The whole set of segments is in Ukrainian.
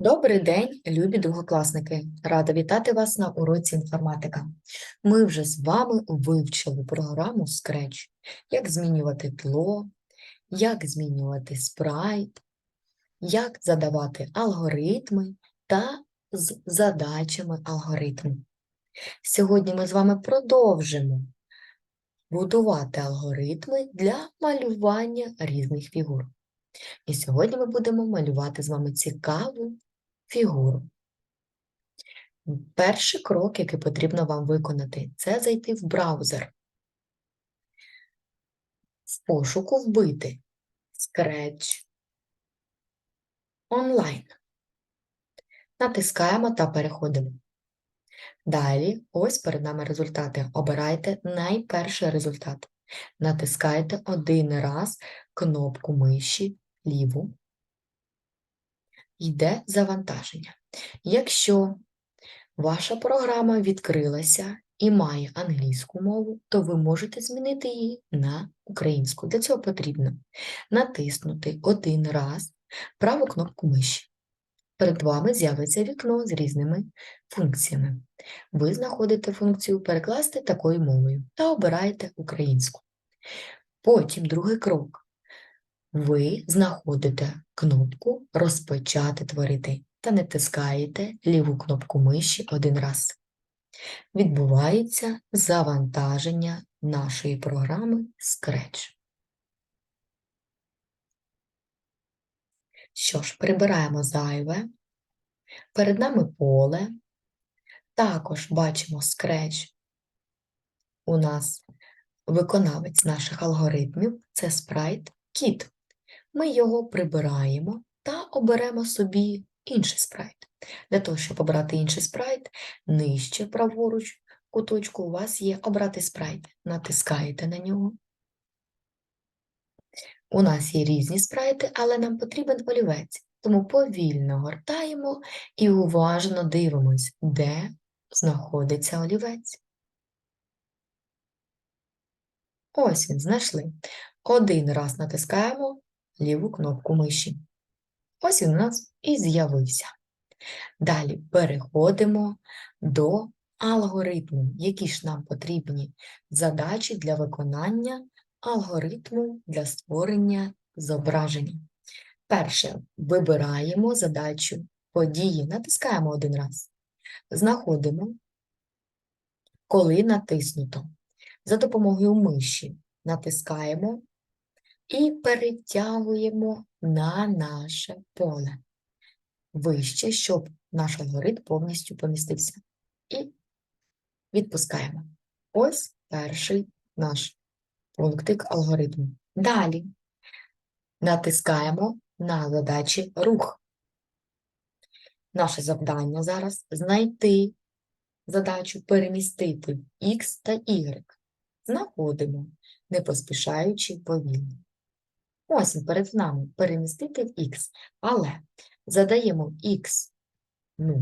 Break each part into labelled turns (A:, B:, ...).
A: Добрий день, любі другокласники! Рада вітати вас на уроці інформатика. Ми вже з вами вивчили програму Scratch, як змінювати тло, як змінювати спрайт, як задавати алгоритми та з задачами алгоритму. Сьогодні ми з вами продовжимо будувати алгоритми для малювання різних фігур. І сьогодні ми будемо малювати з вами цікаву фігуру. Перший крок, який потрібно вам виконати, це зайти в браузер. В пошуку вбити Scratch онлайн. Натискаємо та переходимо. Далі, ось перед нами результати. Обирайте найперший результат. Натискайте один раз кнопку миші ліву. Йде завантаження. Якщо ваша програма відкрилася і має англійську мову, то ви можете змінити її на українську. Для цього потрібно натиснути один раз праву кнопку миші. Перед вами з'явиться вікно з різними функціями. Ви знаходите функцію перекласти такою мовою та обираєте українську. Потім другий крок. Ви знаходите кнопку Розпочати творити та натискаєте ліву кнопку миші один раз. Відбувається завантаження нашої програми Scratch. Що ж, прибираємо зайве. Перед нами поле. Також бачимо Scratch. У нас виконавець наших алгоритмів це спрайт Kit. Ми його прибираємо та оберемо собі інший спрайт. Для того, щоб обрати інший спрайт, нижче праворуч куточку у вас є обрати спрайт. Натискаєте на нього. У нас є різні спрайти, але нам потрібен олівець. Тому повільно гортаємо і уважно дивимось, де знаходиться олівець. Ось він, знайшли. Один раз натискаємо ліву кнопку миші. Ось він у нас і з'явився. Далі переходимо до алгоритму, які ж нам потрібні задачі для виконання алгоритму для створення зображення. Перше, вибираємо задачу події, натискаємо один раз. Знаходимо, коли натиснуто. За допомогою миші натискаємо і перетягуємо на наше поле вище, щоб наш алгоритм повністю помістився. І відпускаємо. Ось перший наш пунктик алгоритму. Далі натискаємо на задачі рух. Наше завдання зараз знайти задачу перемістити X та Y. Знаходимо, не поспішаючи повільно. Ось перед нами перемістити в X, але задаємо X 0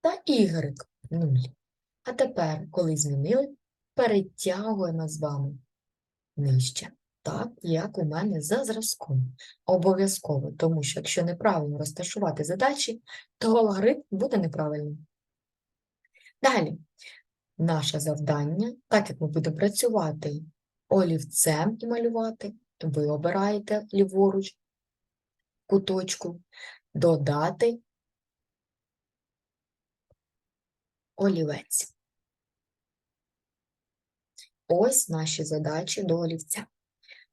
A: та Y 0. А тепер, коли змінили, перетягуємо з вами нижче. Так, як у мене за зразком. Обов'язково, тому що якщо неправильно розташувати задачі, то алгоритм буде неправильним. Далі, наше завдання, так як ми будемо працювати олівцем і малювати, ви обираєте ліворуч куточку, додати олівець. Ось наші задачі до олівця.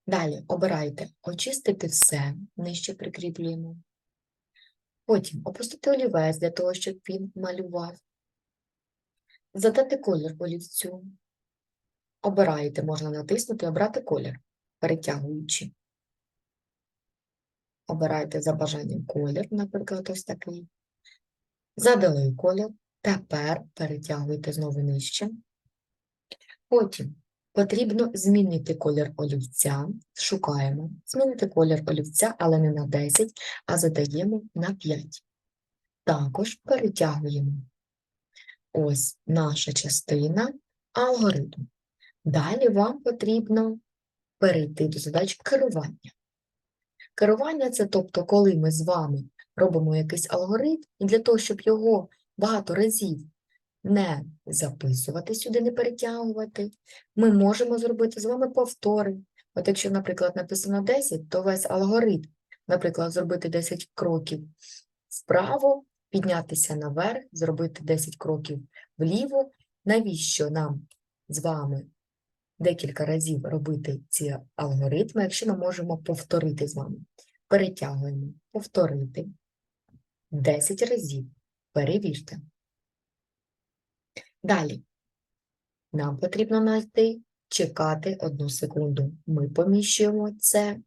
A: Далі обирайте очистити все, нижче прикріплюємо. Потім опустити олівець для того, щоб він малював. Задати колір олівцю. Обираєте, можна натиснути обрати колір, перетягуючи. Обирайте за бажанням колір, наприклад, ось такий. Задали колір. Тепер перетягуйте знову нижче. Потім потрібно змінити колір олівця. Шукаємо. Змінити колір олівця, але не на 10, а задаємо на 5. Також перетягуємо. Ось наша частина алгоритму. Далі вам потрібно перейти до задач керування. Керування це тобто, коли ми з вами робимо якийсь алгоритм, і для того, щоб його багато разів не записувати сюди, не перетягувати, ми можемо зробити з вами повтори. От якщо, наприклад, написано 10, то весь алгоритм, наприклад, зробити 10 кроків вправо, піднятися наверх, зробити 10 кроків вліво. Навіщо нам з вами декілька разів робити ці алгоритми, якщо ми можемо повторити з вами? Перетягуємо, повторити 10 разів. Перевірте. Далі. Нам потрібно знайти, чекати одну секунду. Ми поміщуємо це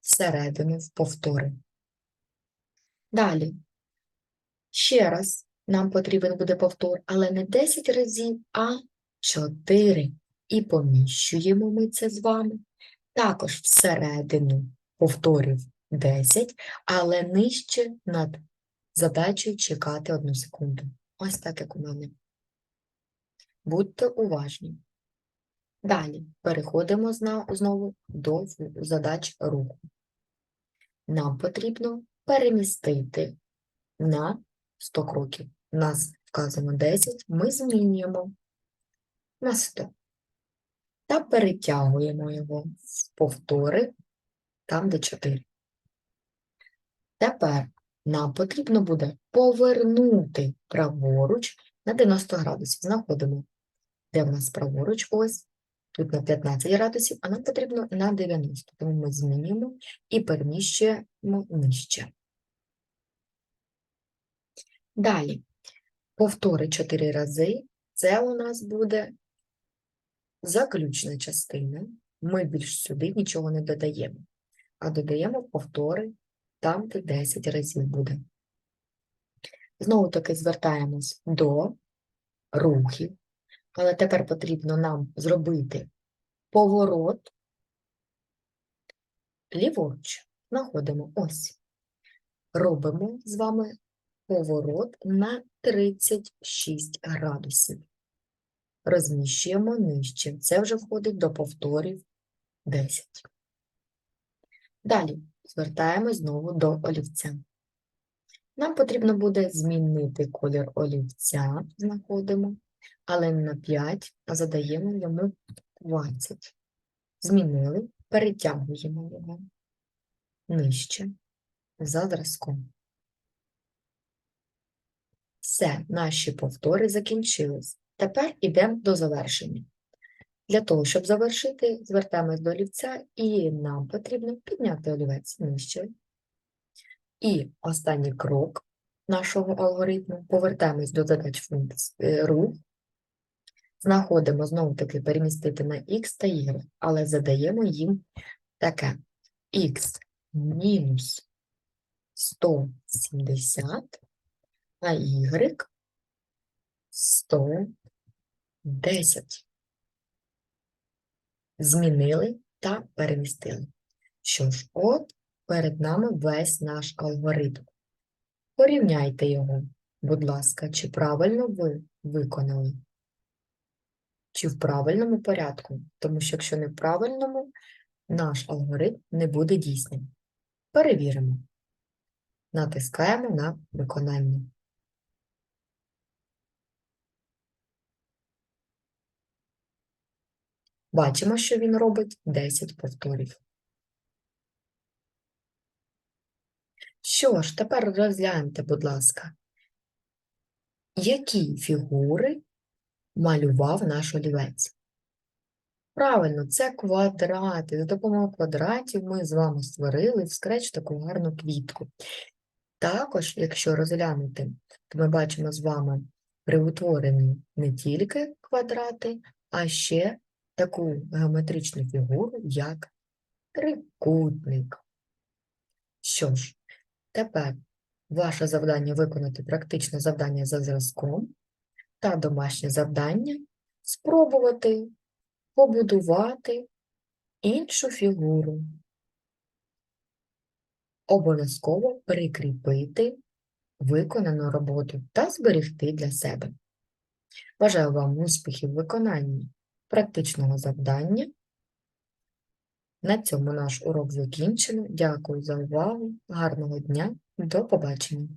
A: всередину в повтори. Далі. Ще раз нам потрібен буде повтор, але не 10 разів, а 4. І поміщуємо ми це з вами. Також всередину повторів 10, але нижче над задачею чекати одну секунду. Ось так, як у мене. Будьте уважні. Далі переходимо знову до задач руху. Нам потрібно перемістити на 100 кроків. У нас вказано 10, ми змінюємо на 100 та перетягуємо його в повтори там, де 4. Тепер нам потрібно буде повернути праворуч на 90 градусів. Знаходимо, де в нас праворуч ось. Тут на 15 градусів, а нам потрібно на 90. Тому ми змінюємо і переміщуємо нижче. Далі, повтори 4 рази. Це у нас буде заключна частина. Ми більш сюди нічого не додаємо, а додаємо повтори там, де 10 разів буде. Знову таки звертаємось до рухів, але тепер потрібно нам зробити поворот ліворуч. Знаходимо ось. Робимо з вами поворот на 36 градусів. Розміщуємо нижче. Це вже входить до повторів 10. Далі звертаємось знову до олівця. Нам потрібно буде змінити колір олівця, знаходимо, але на 5, а задаємо йому 20. Змінили, перетягуємо його нижче за зразком. Все, наші повтори закінчились. Тепер йдемо до завершення. Для того, щоб завершити, звертаємось до олівця, і нам потрібно підняти олівець нижче. І останній крок нашого алгоритму повертаємось до задач функції рух, знаходимо знову таки перемістити на x та y, але задаємо їм таке x мінус 170, а y 110. Змінили та перемістили. Що ж, от перед нами весь наш алгоритм. Порівняйте його, будь ласка, чи правильно ви виконали, чи в правильному порядку, тому що якщо не в правильному, наш алгоритм не буде дійсним. Перевіримо. Натискаємо на виконання. Бачимо, що він робить 10 повторів. Що ж, тепер розгляньте, будь ласка, які фігури малював наш олівець? Правильно, це квадрати. За допомогою квадратів ми з вами створили в Scratch таку гарну квітку. Також, якщо розглянути, то ми бачимо з вами приутворені не тільки квадрати, а ще таку геометричну фігуру, як трикутник. Що ж, тепер ваше завдання виконати практичне завдання за зразком та домашнє завдання спробувати побудувати іншу фігуру. Обов'язково прикріпити виконану роботу та зберегти для себе. Бажаю вам успіхів в виконанні практичного завдання На цьому наш урок закінчено. Дякую за увагу. Гарного дня. До побачення.